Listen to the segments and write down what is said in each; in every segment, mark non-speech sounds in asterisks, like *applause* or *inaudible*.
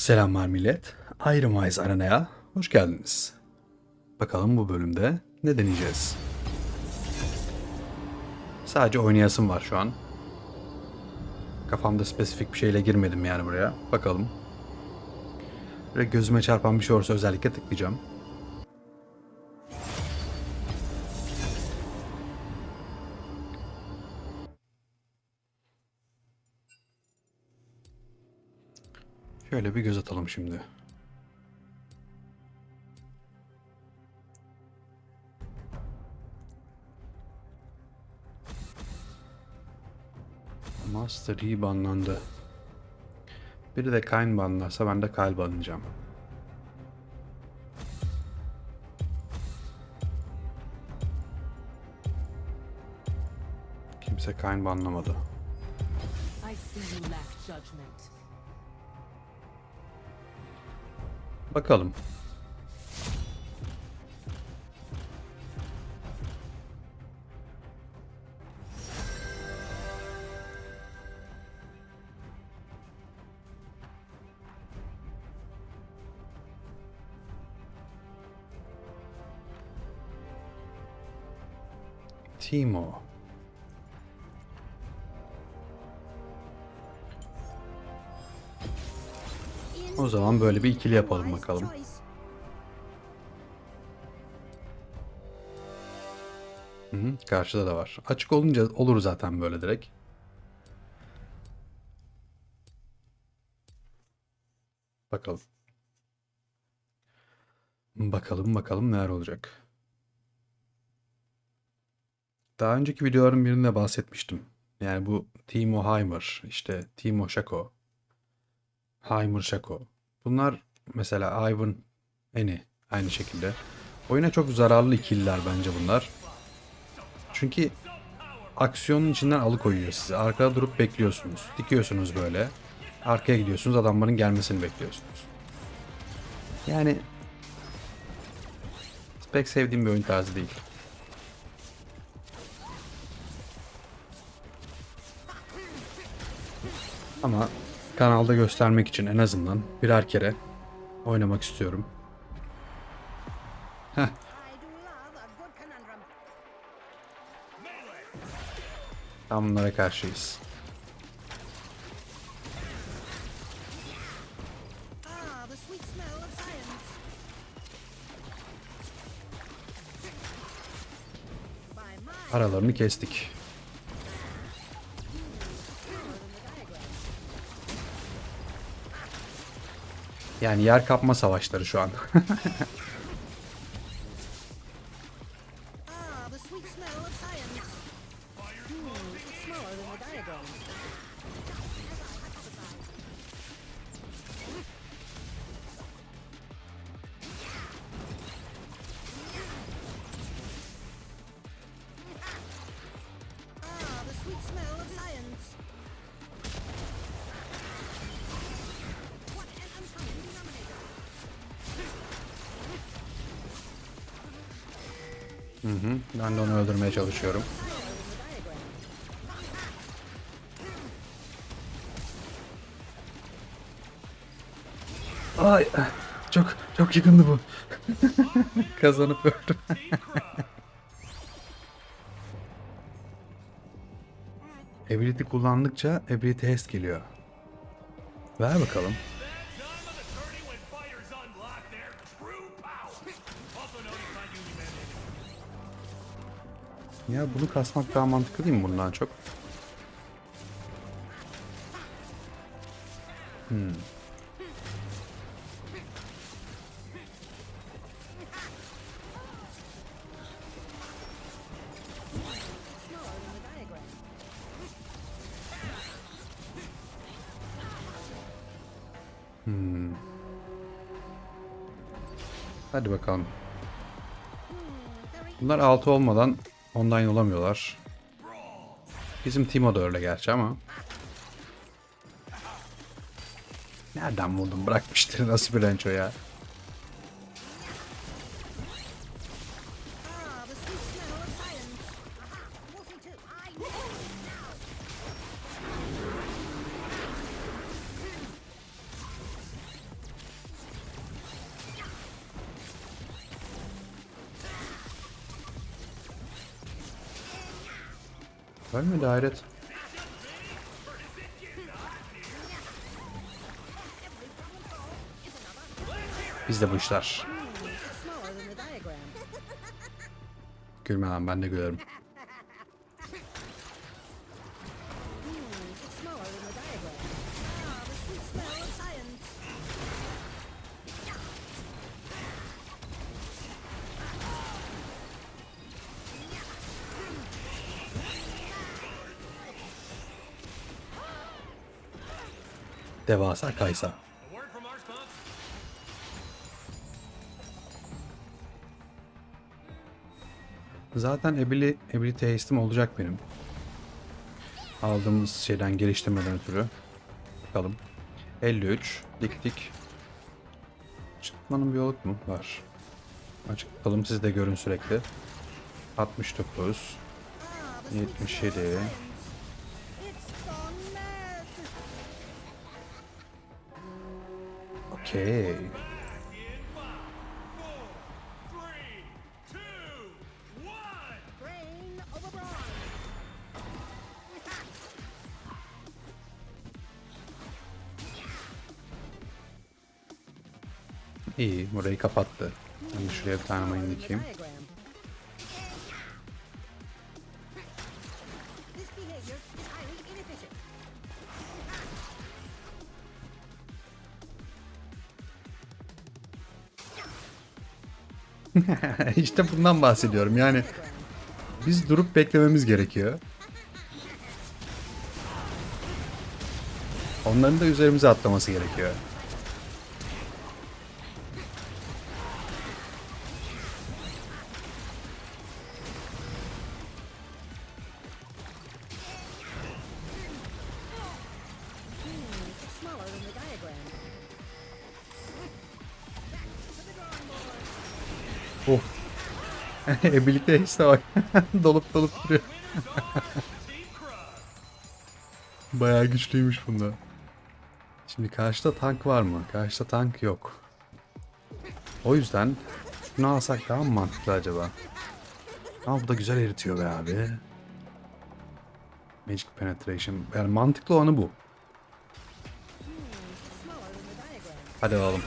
Selamlar millet. Iron Wise Arena'ya hoş geldiniz. Bakalım bu bölümde ne deneyeceğiz? Sadece oynayasım var şu an. Kafamda spesifik bir şeyle girmedim yani buraya. Bakalım. Böyle gözüme çarpan bir şey olursa özellikle tıklayacağım. Şöyle bir göz atalım şimdi. Master Yi banlandı. Biri de Kain banlarsa ben de Kyle banlayacağım. Kimse Kain banlamadı. I see you lack judgment. Bakalım. Timo. O zaman böyle bir ikili yapalım bakalım. Hı hı, karşıda da var. Açık olunca olur zaten böyle direkt. Bakalım. Bakalım bakalım neler olacak. Daha önceki videoların birinde bahsetmiştim. Yani bu Timo Heimer, işte Timo Şako, Heimer Şako. Bunlar mesela Ivan Eni aynı şekilde. Oyuna çok zararlı ikililer bence bunlar. Çünkü aksiyonun içinden alıkoyuyor sizi. Arkada durup bekliyorsunuz. Dikiyorsunuz böyle. Arkaya gidiyorsunuz adamların gelmesini bekliyorsunuz. Yani pek sevdiğim bir oyun tarzı değil. Ama kanalda göstermek için en azından birer kere oynamak istiyorum. Heh, tam bunlara karşıyız. Ah, the Yani yer kapma savaşları şu an. *laughs* Hı hı, ben de onu öldürmeye çalışıyorum. Ay çok çok yakındı bu. *laughs* Kazanıp öldüm. Ability kullandıkça Ability Haste geliyor. Ver bakalım. Ya bunu kasmak daha mantıklı değil mi bundan çok? Hmm. Hmm. Hadi bakalım. Bunlar 6 olmadan online olamıyorlar. Bizim Timo da öyle gerçi ama. Nereden buldum? Bırakmıştır nasıl rancho ya. Ölmedi hayret. Bizde bu işler. Gülme lan ben de gülerim. Devasa Kaysa. Zaten Ebili, Ebili testim olacak benim. Aldığımız şeyden geliştirmeden ötürü. Bakalım. 53. Dik dik. Çıkmanın bir yolu mu? Var. Açık bakalım siz de görün sürekli. 69. Ah, the sweet 77. brawn. İyi. Burayı kapattı. Ben şuraya bir tane mayın dikeyim. *laughs* işte bundan bahsediyorum. Yani biz durup beklememiz gerekiyor. Onların da üzerimize atlaması gerekiyor. Oh. *laughs* e birlikte işte bak. *laughs* dolup dolup duruyor. *laughs* Bayağı güçlüymüş bunda. Şimdi karşıda tank var mı? Karşıda tank yok. O yüzden şunu alsak daha mı mantıklı acaba? Ama bu da güzel eritiyor be abi. Magic Penetration. Yani mantıklı olanı bu. Hadi alalım.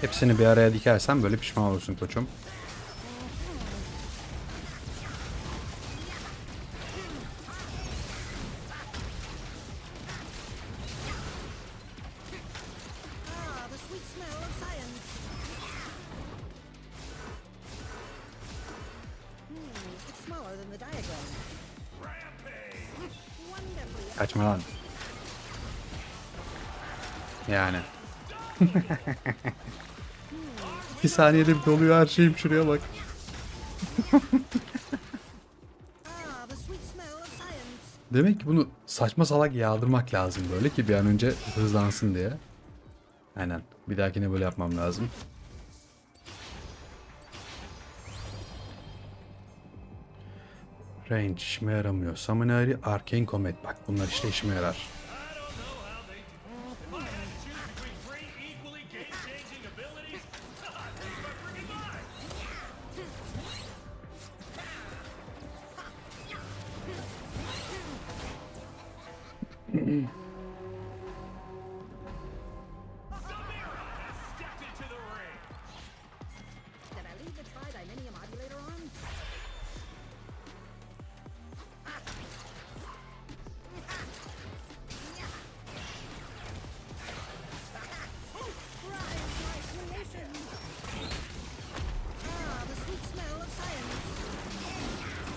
Hepsini bir araya dikersen böyle pişman olursun koçum. *laughs* Bir saniyede bir doluyor her şeyim şuraya bak. *laughs* Demek ki bunu saçma salak yağdırmak lazım böyle ki bir an önce hızlansın diye. Aynen. Bir dahakine böyle yapmam lazım. Range işime yaramıyor. Summonery, Arcane Comet. Bak bunlar işte işime yarar. Science.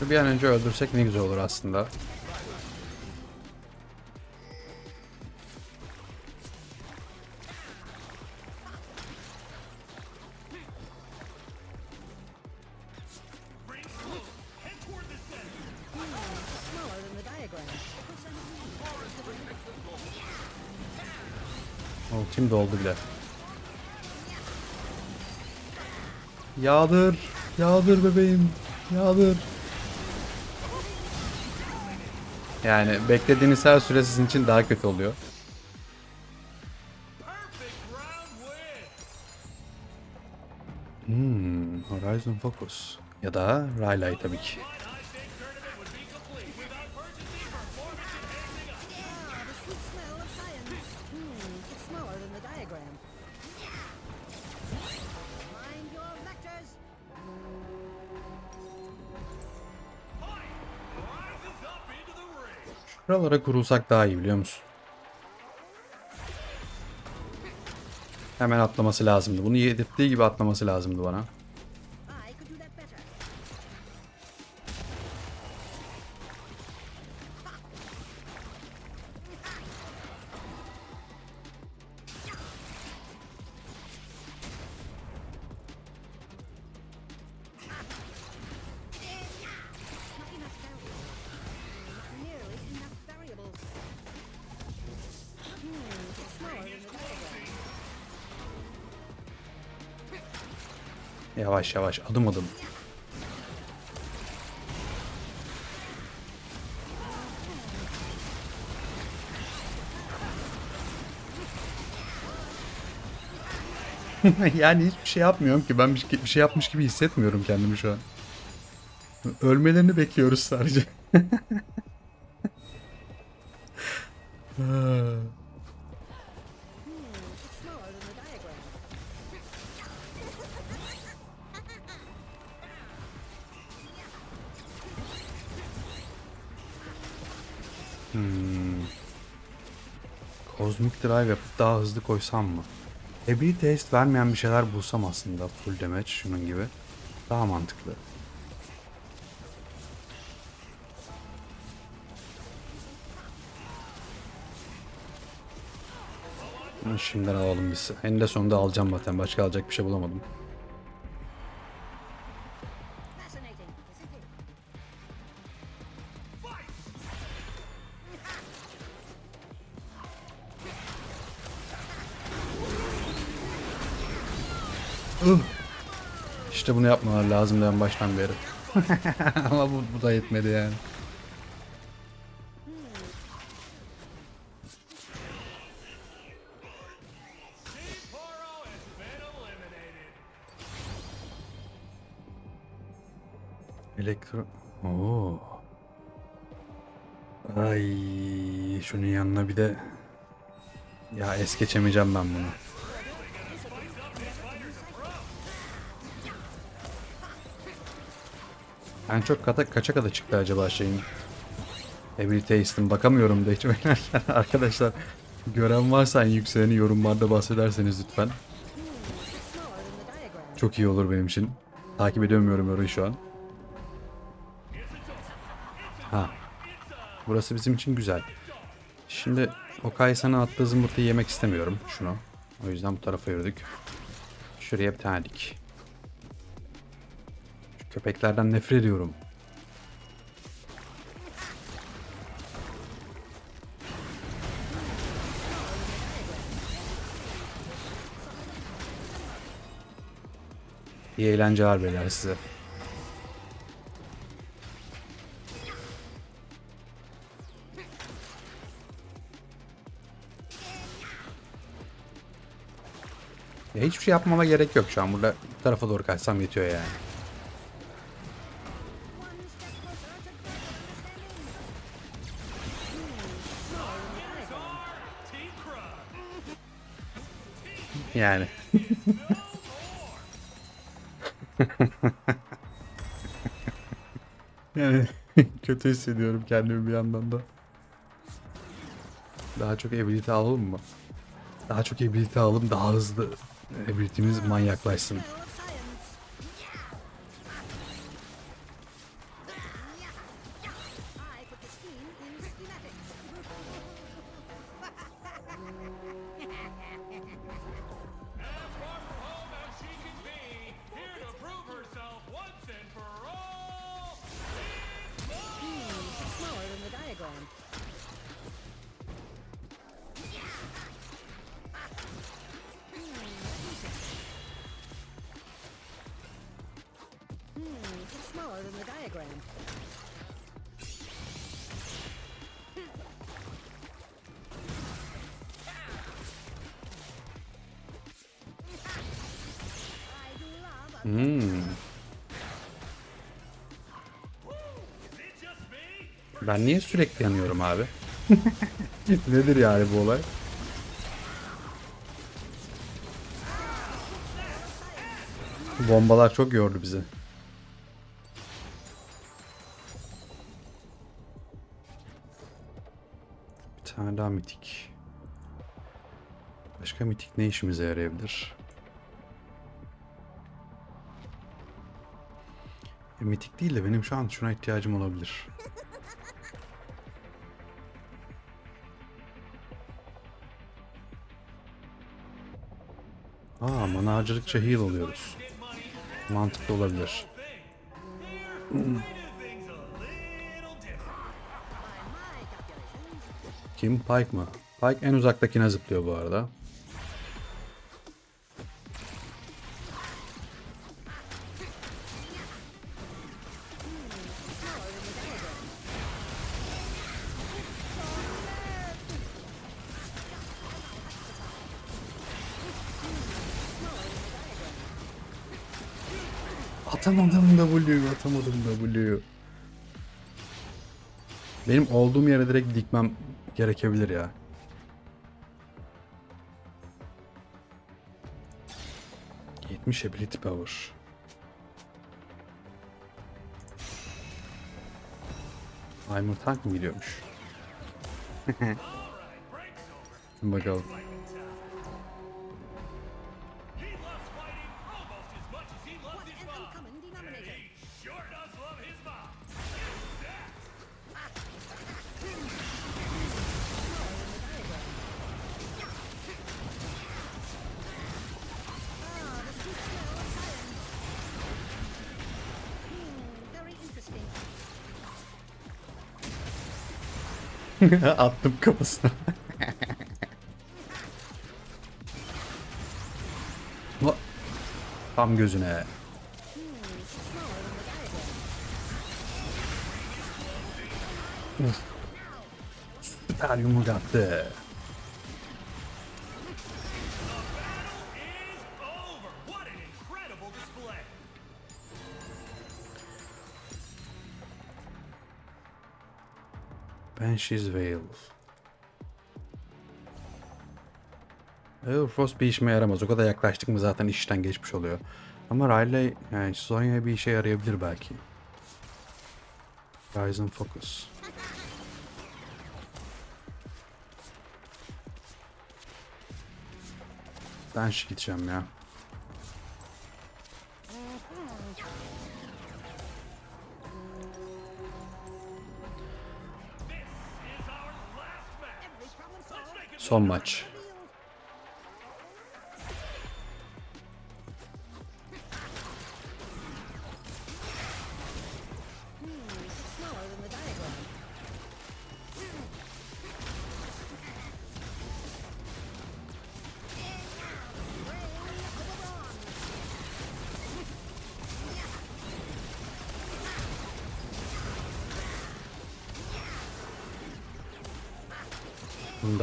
Bir an önce öldürsek ne güzel olur aslında. Ultim doldu bile. Yağdır. Yağdır bebeğim. Yağdır. Yani beklediğiniz her süre sizin için daha kötü oluyor. Hmm, Horizon Focus. Ya da Rayleigh tabii ki. Diagram. Mind your vectors. Rises up into the ring. Şuralara kurulsak daha iyi biliyor musun? Hemen atlaması lazımdı. Bunu yedirttiği gibi atlaması lazımdı bana. Yavaş yavaş adım adım. *laughs* yani hiçbir şey yapmıyorum ki. Ben bir, bir şey yapmış gibi hissetmiyorum kendimi şu an. Ölmelerini bekliyoruz sadece. *laughs* Kozmik Drive yapıp daha hızlı koysam mı? Ability test vermeyen bir şeyler bulsam aslında full damage şunun gibi. Daha mantıklı. Şimdiden alalım biz. Eninde sonunda alacağım zaten. Başka alacak bir şey bulamadım. İşte bunu yapmalar lazımdı en baştan beri. *laughs* Ama bu, bu da yetmedi yani. Elektro... Oo. Ay, şunun yanına bir de... Ya es geçemeyeceğim ben bunu. En çok kata, kaça kadar çıktı acaba şeyin? Ability Taste'in bakamıyorum da hiç *laughs* arkadaşlar. Gören varsa en yükseğini yorumlarda bahsederseniz lütfen. Çok iyi olur benim için. Takip edemiyorum orayı şu an. Ha. Burası bizim için güzel. Şimdi o Kaysan'ın attığı zımbırtıyı yemek istemiyorum. Şunu. O yüzden bu tarafa yürüdük. Şuraya bir tane dik. Köpeklerden nefret ediyorum. İyi eğlenceler beyler size. Hiçbir şey yapmama gerek yok şu an. Burada bu tarafa doğru kaçsam yetiyor yani. Yani. yani *laughs* kötü hissediyorum kendimi bir yandan da. Daha çok ability alalım mı? Daha çok ability alalım daha hızlı ability'miz manyaklaşsın. Hmm. Ben niye sürekli yanıyorum abi? *laughs* Nedir yani bu olay? Bombalar çok yordu bizi. Bir tane daha mitik. Başka mitik ne işimize yarayabilir? E, mitik değil de benim şu an şuna ihtiyacım olabilir. *laughs* Aa, mana harcadıkça oluyoruz. Mantıklı olabilir. Kim? Pike mı? Pike en uzaktakine zıplıyor bu arada. Atamadım W, atamadım W. Benim olduğum yere direkt dikmem gerekebilir ya. Yetmiş ability power. Aimer tank mı gidiyormuş? *laughs* Bakalım. *laughs* Attım kafasına. Va- Tam gözüne. Smaller than the diagram. Süper yumruk attı. Banshee's Veil. Everfrost bir işime yaramaz. O kadar yaklaştık mı zaten işten geçmiş oluyor. Ama Riley yani Sonya'ya bir işe yarayabilir belki. Ryzen Focus. Banshee gideceğim ya. Son maç.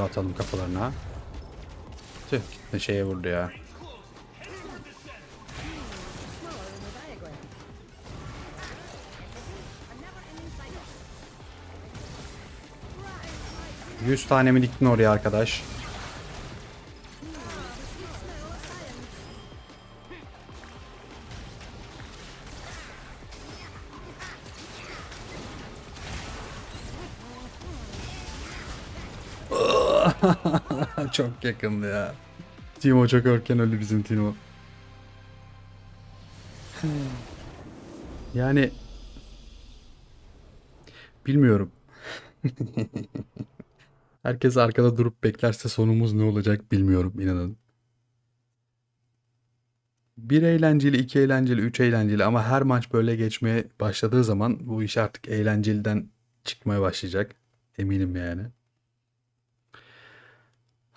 Atalım kafalarına. Tüh ne şeye vurdu ya. 100 tane mi diktin oraya arkadaş? Çok yakındı ya. Timo çok erken öldü bizim Timo. Yani bilmiyorum. *laughs* Herkes arkada durup beklerse sonumuz ne olacak bilmiyorum inanın. Bir eğlenceli, iki eğlenceli, üç eğlenceli ama her maç böyle geçmeye başladığı zaman bu iş artık eğlenceliden çıkmaya başlayacak. Eminim yani.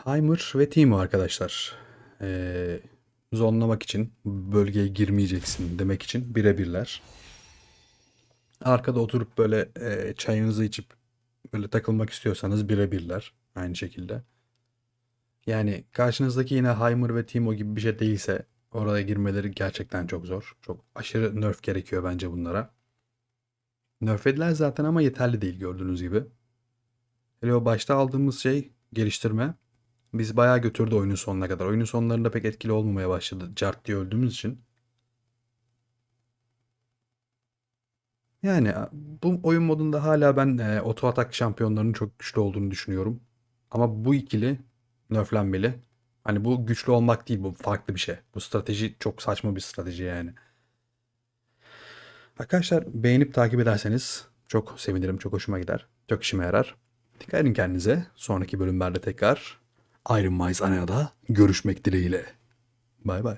Heimer ve Timo arkadaşlar. Ee, zonlamak için bölgeye girmeyeceksin demek için birebirler. Arkada oturup böyle e, çayınızı içip böyle takılmak istiyorsanız birebirler aynı şekilde. Yani karşınızdaki yine Heimer ve Timo gibi bir şey değilse Oraya girmeleri gerçekten çok zor. Çok aşırı nerf gerekiyor bence bunlara. Nerfediler zaten ama yeterli değil gördüğünüz gibi. Hele o başta aldığımız şey geliştirme. Biz bayağı götürdü oyunun sonuna kadar. Oyunun sonlarında pek etkili olmamaya başladı. Cart diye öldüğümüz için. Yani bu oyun modunda hala ben e, oto atak şampiyonlarının çok güçlü olduğunu düşünüyorum. Ama bu ikili nerflenmeli. Hani bu güçlü olmak değil bu farklı bir şey. Bu strateji çok saçma bir strateji yani. Arkadaşlar beğenip takip ederseniz çok sevinirim. Çok hoşuma gider. Çok işime yarar. Dikkat edin kendinize. Sonraki bölümlerde tekrar Iron Mice Arena'da görüşmek dileğiyle. Bay bay.